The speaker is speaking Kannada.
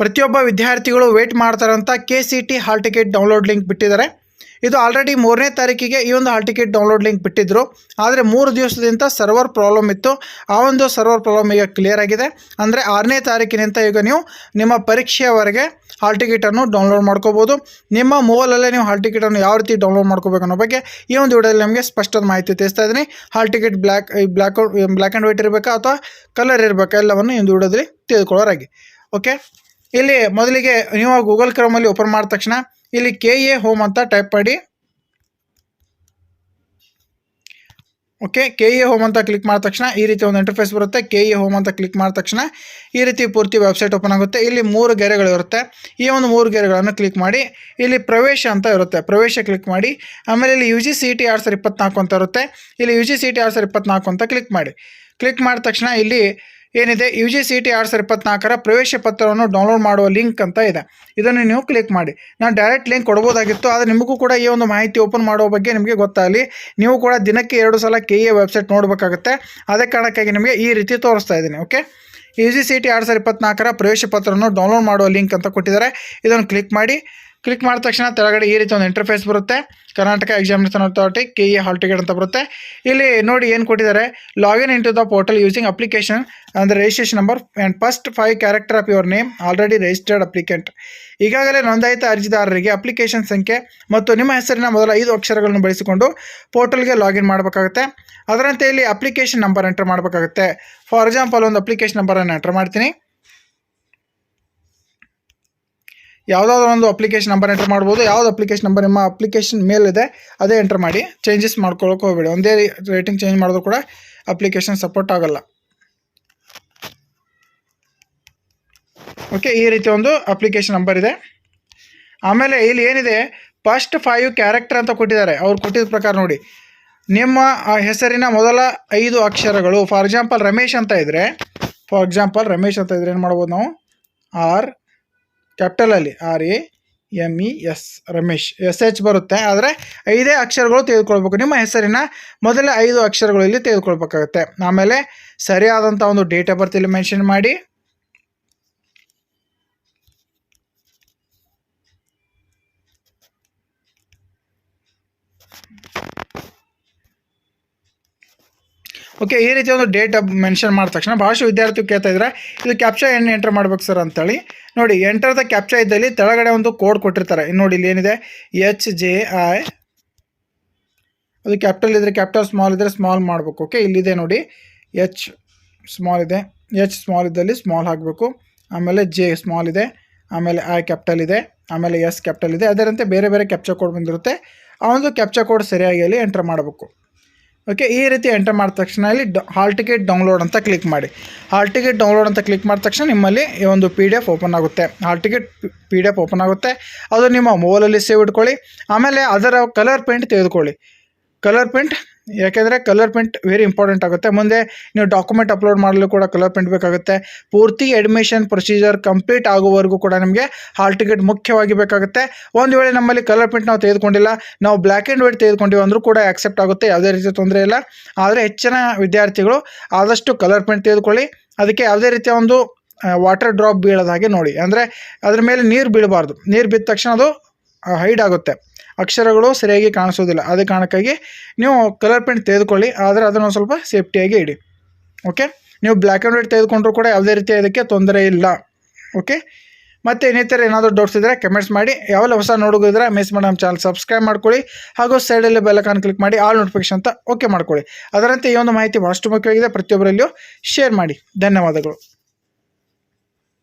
ಪ್ರತಿಯೊಬ್ಬ ವಿದ್ಯಾರ್ಥಿಗಳು ವೇಟ್ ಮಾಡ್ತಾರಂತ K C T hall ticket download link ಬಿಟ್ಟಿದ್ದಾರೆ. ಇದು ಆಲ್ರೆಡಿ ಮೂರನೇ ತಾರೀಕಿಗೆ ಈ ಒಂದು ಹಾಲ್ ಟಿಕೆಟ್ ಡೌನ್ಲೋಡ್ ಲಿಂಕ್ ಬಿಟ್ಟಿದ್ದರು ಆದರೆ ಮೂರು ದಿವಸದಿಂದ ಸರ್ವರ್ ಪ್ರಾಬ್ಲಮ್ ಇತ್ತು. ಆ ಒಂದು ಸರ್ವರ್ ಪ್ರಾಬ್ಲಮ್ ಈಗ ಕ್ಲಿಯರ್ ಆಗಿದೆ. ಅಂದರೆ ಆರನೇ ತಾರೀಕಿನಿಂದ ಈಗ ನೀವು ನಿಮ್ಮ ಪರೀಕ್ಷೆಯವರೆಗೆ ಹಾಲ್ ಟಿಕೆಟನ್ನು ಡೌನ್ಲೋಡ್ ಮಾಡ್ಕೋಬೋದು. ನಿಮ್ಮ ಮೊಬೈಲಲ್ಲೇ ನೀವು ಹಾಲ್ ಟಿಕೆಟನ್ನು ಯಾವ ರೀತಿ ಡೌನ್ಲೋಡ್ ಮಾಡ್ಕೋಬೇಕು ಅನ್ನೋ ಬಗ್ಗೆ ಈ ಒಂದು ವಿಡಿಯೋದಲ್ಲಿ ನಿಮಗೆ ಸ್ಪಷ್ಟದ ಮಾಹಿತಿ ತಿಳಿಸ್ತಾ ಇದ್ದೀನಿ. Hall ticket black black black and white ಇರಬೇಕಾ ಅಥವಾ ಕಲರ್ ಇರಬೇಕಾ ಎಲ್ಲವನ್ನು ಈ ಒಂದು ವಿಡಿಯೋದಲ್ಲಿ ತಿಳಿದುಕೊಳ್ಳೋರಾಗಿ. ಓಕೆ ಇಲ್ಲಿ ಮೊದಲಿಗೆ ನೀವು ಗೂಗಲ್ ಕ್ರಮಲ್ಲಿ ಓಪನ್ ಮಾಡಿದ ತಕ್ಷಣ ಇಲ್ಲಿ ಕೆ ಎ ಹೋಮ್ ಅಂತ ಟೈಪ್ ಮಾಡಿ. ಓಕೆ, ಕೆ ಎ ಹೋಮ್ ಅಂತ ಕ್ಲಿಕ್ ಮಾಡಿದ ತಕ್ಷಣ ಈ ರೀತಿ ಒಂದು ಇಂಟರ್ಫೇಸ್ ಬರುತ್ತೆ. ಕೆ ಎ ಹೋಮ್ ಅಂತ ಕ್ಲಿಕ್ ಮಾಡಿದ ತಕ್ಷಣ ಈ ರೀತಿ ಪೂರ್ತಿ ವೆಬ್ಸೈಟ್ ಓಪನ್ ಆಗುತ್ತೆ. ಇಲ್ಲಿ ಮೂರು ಗೆರೆಗಳು ಇರುತ್ತೆ. ಈ ಒಂದು ಮೂರು ಗೆರೆಗಳನ್ನು ಕ್ಲಿಕ್ ಮಾಡಿ ಇಲ್ಲಿ ಪ್ರವೇಶ ಅಂತ ಇರುತ್ತೆ. ಪ್ರವೇಶ ಕ್ಲಿಕ್ ಮಾಡಿ. ಆಮೇಲೆ ಇಲ್ಲಿ ಯು ಜಿ ಸಿ ಟಿ ಎರಡು ಸಾವಿರ ಇಪ್ಪತ್ನಾಲ್ಕು ಅಂತ ಇರುತ್ತೆ. ಇಲ್ಲಿ ಯು ಜಿ ಸಿ ಟಿ ಎರಡು ಸಾವಿರ ಇಪ್ಪತ್ನಾಲ್ಕು ಅಂತ ಕ್ಲಿಕ್ ಮಾಡಿ. ಕ್ಲಿಕ್ ಮಾಡಿದ ತಕ್ಷಣ ಇಲ್ಲಿ ಏನಿದೆ ಯು ಜಿ ಸಿ ಟಿ ಎರಡು ಸಾವಿರ ಇಪ್ಪತ್ನಾಲ್ಕರ ಪ್ರವೇಶ ಪತ್ರವನ್ನು ಡೌನ್ಲೋಡ್ ಮಾಡುವ ಲಿಂಕ್ ಅಂತ ಇದೆ. ಇದನ್ನು ನೀವು ಕ್ಲಿಕ್ ಮಾಡಿ. ನಾನು ಡೈರೆಕ್ಟ್ ಲಿಂಕ್ ಕೊಡ್ಬೋದಾಗಿತ್ತು, ಆದರೆ ನಿಮಗೂ ಕೂಡ ಈ ಒಂದು ಮಾಹಿತಿ ಓಪನ್ ಮಾಡೋ ಬಗ್ಗೆ ನಿಮಗೆ ಗೊತ್ತಾಗಲಿ. ನೀವು ಕೂಡ ದಿನಕ್ಕೆ ಎರಡು ಸಲ ಕೆ ಎ ವೆಬ್ಸೈಟ್ ನೋಡಬೇಕಾಗುತ್ತೆ. ಅದೇ ಕಾರಣಕ್ಕಾಗಿ ನಿಮಗೆ ಈ ರೀತಿ ತೋರಿಸ್ತಾ ಇದ್ದೀನಿ okay U G C T ಎರಡು ಸಾವಿರ ಇಪ್ಪತ್ನಾಲ್ಕರ ಪ್ರವೇಶ ಪತ್ರವನ್ನು ಡೌನ್ಲೋಡ್ ಮಾಡುವ ಲಿಂಕ್ ಅಂತ ಕೊಟ್ಟಿದ್ದಾರೆ. ಇದನ್ನು ಕ್ಲಿಕ್ ಮಾಡಿ. ಕ್ಲಿಕ್ ಮಾಡಿದ ತಕ್ಷಣ ತೆಳಗಡೆ ಈ ರೀತಿ ಒಂದು ಇಂಟರ್ಫೇಸ್ ಬರುತ್ತೆ. Karnataka examination authority K E hall ticket ಅಂತ ಬರುತ್ತೆ. ಇಲ್ಲಿ ನೋಡಿ ಏನು ಕೊಟ್ಟಿದ್ದಾರೆ. Login in to the portal using application ಅಂದರೆ registration number and first five character of your name already registered applicant ಈಗಾಗಲೇ ನೋಂದಾಯಿತ ಅರ್ಜಿದಾರರಿಗೆ ಅಪ್ಲಿಕೇಶನ್ ಸಂಖ್ಯೆ ಮತ್ತು ನಿಮ್ಮ ಹೆಸರಿನ ಮೊದಲ ಐದು ಅಕ್ಷರಗಳನ್ನು ಬಳಸಿಕೊಂಡು ಪೋರ್ಟಲ್ಗೆ ಲಾಗಿನ್ ಮಾಡಬೇಕಾಗುತ್ತೆ. ಅದರಂತೆ ಇಲ್ಲಿ ಅಪ್ಲಿಕೇಶನ್ ನಂಬರ್ ಎಂಟರ್ ಮಾಡಬೇಕಾಗುತ್ತೆ. ಫಾರ್ ಎಕ್ಸಾಂಪಲ್ ಒಂದು ಅಪ್ಲಿಕೇಶನ್ ನಂಬರನ್ನು ಎಂಟರ್ ಮಾಡ್ತೀನಿ. ಯಾವುದಾದ್ರೂ ಒಂದು ಅಪ್ಲಿಕೇಶನ್ ನಂಬರ್ ಎಂಟರ್ ಮಾಡ್ಬೋದು. ಯಾವ್ದು ಅಪ್ಲಿಕೇಶನ್ ನಂಬರ್ ನಿಮ್ಮ ಅಪ್ಲಿಕೇಶನ್ ಮೇಲಿದೆ, ಅದೇ ಎಂಟರ್ ಮಾಡಿ ಚೇಂಜಸ್ ಮಾಡ್ಕೊಳ್ಳೋಕೆ ಹೋಗಬೇಡಿ. ಒಂದೇ ರೇಟಿಂಗ್ ಚೇಂಜ್ ಮಾಡಿದ್ರು ಕೂಡ ಅಪ್ಲಿಕೇಶನ್ ಸಪೋರ್ಟ್ ಆಗಲ್ಲ. ಓಕೆ ಈ ರೀತಿ ಒಂದು ಅಪ್ಲಿಕೇಶನ್ ನಂಬರ್ ಇದೆ. ಆಮೇಲೆ ಇಲ್ಲಿ ಏನಿದೆ? ಫಸ್ಟ್ ಫೈವ್ ಕ್ಯಾರೆಕ್ಟರ್ ಅಂತ ಕೊಟ್ಟಿದ್ದಾರೆ. ಅವ್ರು ಕೊಟ್ಟಿದ ಪ್ರಕಾರ ನೋಡಿ. ನಿಮ್ಮ ಹೆಸರಿನ ಮೊದಲ ಐದು ಅಕ್ಷರಗಳು ಫಾರ್ ಎಕ್ಸಾಂಪಲ್ ರಮೇಶ್ ಅಂತ ಇದ್ದರೆ ಫಾರ್ ಎಕ್ಸಾಂಪಲ್ ರಮೇಶ್ ಅಂತ ಇದ್ರೆ ಏನು ಮಾಡ್ಬೋದು ನಾವು? R ಕ್ಯಾಪಿಟಲಲ್ಲಿ R A M E S Ramesh. S H ಬರುತ್ತೆ, ಆದರೆ ಐದೇ ಅಕ್ಷರಗಳು ತೆಗೆದುಕೊಳ್ಬೇಕು. ನಿಮ್ಮ ಹೆಸರಿನ ಮೊದಲ ಐದು ಅಕ್ಷರಗಳು ಇಲ್ಲಿ ತೆಗೆದುಕೊಳ್ಬೇಕಾಗುತ್ತೆ. ಆಮೇಲೆ ಸರಿಯಾದಂಥ ಒಂದು ಡೇಟ್ ಆಫ್ ಬರ್ತ್ ಇಲ್ಲಿ ಮೆನ್ಷನ್ ಮಾಡಿ. ಓಕೆ ಈ ರೀತಿ ಒಂದು ಡೇಟ್ ಮೆನ್ಷನ್ ಮಾಡಿದ ತಕ್ಷಣ ಭಾಳಷ್ಟು ವಿದ್ಯಾರ್ಥಿ ಕೇಳ್ತಾ ಇದ್ದಾರೆ. ಇದು ಕ್ಯಾಪ್ಚಾ ಏನು ಎಂಟರ್ ಮಾಡ್ಬೇಕು ಸರ್ ಅಂತೇಳಿ. ನೋಡಿ ಎಂಟರ್ ದ ಕ್ಯಾಪ್ಚಾ ಇದ್ದಲ್ಲಿ ತೆಳಗಡೆ ಒಂದು ಕೋಡ್ ಕೊಟ್ಟಿರ್ತಾರೆ. ನೋಡಿ, ಇಲ್ಲಿ ಏನಿದೆ? ಎಚ್ ಜೆ ಐ ಅದು ಕ್ಯಾಪಿಟಲ್ ಇದ್ದರೆ ಕ್ಯಾಪಿಟಲ್ ಸ್ಮಾಲ್ ಇದ್ದರೆ ಸ್ಮಾಲ್ ಮಾಡಬೇಕು. ಓಕೆ ಇಲ್ಲಿದೆ ನೋಡಿ. ಎಚ್ ಸ್ಮಾಲ್ ಇದೆ. ಎಚ್ ಸ್ಮಾಲ್ ಇದ್ದಲ್ಲಿ ಸ್ಮಾಲ್ ಹಾಕಬೇಕು. ಆಮೇಲೆ ಜೆ ಸ್ಮಾಲ್ ಇದೆ. ಆಮೇಲೆ ಐ ಕ್ಯಾಪಿಟಲ್ ಇದೆ. ಆಮೇಲೆ ಎಸ್ ಕ್ಯಾಪಿಟಲ್ ಇದೆ. ಅದರಂತೆ ಬೇರೆ ಬೇರೆ ಕ್ಯಾಪ್ಚರ್ ಕೋಡ್ ಬಂದಿರುತ್ತೆ. ಆ ಒಂದು ಕ್ಯಾಪ್ಚರ್ ಕೋಡ್ ಸರಿಯಾಗಿ ಅಲ್ಲಿ ಎಂಟರ್ ಮಾಡಬೇಕು. ಓಕೆ ಈ ರೀತಿ ಎಂಟರ್ ಮಾಡಿದ ತಕ್ಷಣ ಇಲ್ಲಿ ಹಾಲ್ ಟಿಕೆಟ್ ಡೌನ್ಲೋಡ್ ಅಂತ ಕ್ಲಿಕ್ ಮಾಡಿ. ಹಾಲ್ ಟಿಕೆಟ್ ಡೌನ್ಲೋಡ್ ಅಂತ ಕ್ಲಿಕ್ ಮಾಡಿದ ತಕ್ಷಣ ನಿಮ್ಮಲ್ಲಿ ಈ ಒಂದು ಪಿ ಡಿ ಎಫ್ ಓಪನ್ ಆಗುತ್ತೆ. Hall ticket P D F open ಆಗುತ್ತೆ. ಅದು ನಿಮ್ಮ ಮೊಬೈಲಲ್ಲಿ ಸೇವ್ ಇಟ್ಕೊಳ್ಳಿ. ಆಮೇಲೆ ಅದರ ಕಲರ್ ಪ್ರಿಂಟ್ ತೆಗೆದುಕೊಳ್ಳಿ. ಕಲರ್ ಪ್ರಿಂಟ್ ಯಾಕೆಂದರೆ ಕಲರ್ ಪ್ರಿಂಟ್ ವೆರಿ ಇಂಪಾರ್ಟೆಂಟ್ ಆಗುತ್ತೆ. ಮುಂದೆ ನೀವು ಡಾಕ್ಯುಮೆಂಟ್ ಅಪ್ಲೋಡ್ ಮಾಡಲು ಕೂಡ ಕಲರ್ ಪ್ರಿಂಟ್ ಬೇಕಾಗುತ್ತೆ. ಪೂರ್ತಿ ಅಡ್ಮಿಷನ್ ಪ್ರೊಸೀಜರ್ ಕಂಪ್ಲೀಟ್ ಆಗುವವರೆಗೂ ಕೂಡ ನಿಮಗೆ ಹಾಲ್ ಟಿಕೆಟ್ ಮುಖ್ಯವಾಗಿ ಬೇಕಾಗುತ್ತೆ. ಒಂದು ವೇಳೆ ನಮ್ಮಲ್ಲಿ ಕಲರ್ ಪ್ರಿಂಟ್ ನಾವು ತೆಗೆದುಕೊಂಡಿಲ್ಲ, ನಾವು ಬ್ಲ್ಯಾಕ್ ಆ್ಯಂಡ್ ವೈಟ್ ತೆಗೆದುಕೊಂಡಿವಿ ಅಂದರೂ ಕೂಡ ಆಕ್ಸೆಪ್ಟ್ ಆಗುತ್ತೆ, ಯಾವುದೇ ರೀತಿಯ ತೊಂದರೆ ಇಲ್ಲ. ಆದರೆ ಹೆಚ್ಚಿನ ವಿದ್ಯಾರ್ಥಿಗಳು ಆದಷ್ಟು ಕಲರ್ ಪ್ರಿಂಟ್ ತೆಗೆದುಕೊಳ್ಳಿ. ಅದಕ್ಕೆ ಯಾವುದೇ ರೀತಿಯ ಒಂದು ವಾಟರ್ ಡ್ರಾಪ್ ಬೀಳದ ಹಾಗೆ ನೋಡಿ. ಅಂದರೆ ಅದ್ರ ಮೇಲೆ ನೀರು ಬೀಳಬಾರ್ದು. ನೀರು ಬಿದ್ದ ತಕ್ಷಣ ಅದು ಹೈಡ್ ಆಗುತ್ತೆ. ಅಕ್ಷರಗಳು ಸರಿಯಾಗಿ ಕಾಣಿಸೋದಿಲ್ಲ. ಅದೇ ಕಾರಣಕ್ಕಾಗಿ ನೀವು ಕಲರ್ ಪ್ರಿಂಟ್ ತೆಗೆದುಕೊಳ್ಳಿ, ಆದರೆ ಅದನ್ನು ಸ್ವಲ್ಪ ಸೇಫ್ಟಿಯಾಗಿ ಇಡಿ. ಓಕೆ ನೀವು ಬ್ಲ್ಯಾಕ್ ಆ್ಯಂಡ್ ವೈಟ್ ತೆಗೆದುಕೊಂಡ್ರೂ ಕೂಡ ಯಾವುದೇ ರೀತಿ ಇದಕ್ಕೆ ತೊಂದರೆ ಇಲ್ಲ. ಓಕೆ ಮತ್ತು ಇನ್ನಿತರ ಏನಾದರೂ ಡೌಟ್ಸ್ ಇದ್ದರೆ ಕಮೆಂಟ್ಸ್ ಮಾಡಿ. ಯಾವಲ್ಲ ಹೊಸ ನೋಡೋದಿದ್ರೆ ಮಿಸ್ ಮಾಡಿ ನಮ್ಮ ಚಾನಲ್ ಸಬ್ಸ್ಕ್ರೈಬ್ ಮಾಡ್ಕೊಳ್ಳಿ. ಹಾಗೂ ಸೈಡಲ್ಲಿ ಬೆಲ್ಲಕಾನ್ ಕ್ಲಿಕ್ ಮಾಡಿ ಆಲ್ ನೋಟಿಫಿಕೇಶನ್ ಅಂತ ಓಕೆ ಮಾಡ್ಕೊಳ್ಳಿ. ಅದರಂತೆ ಈ ಒಂದು ಮಾಹಿತಿ ಭಾಳಷ್ಟು ಮುಖ್ಯವಾಗಿದೆ. ಪ್ರತಿಯೊಬ್ಬರಲ್ಲಿಯೂ ಶೇರ್ ಮಾಡಿ. ಧನ್ಯವಾದಗಳು.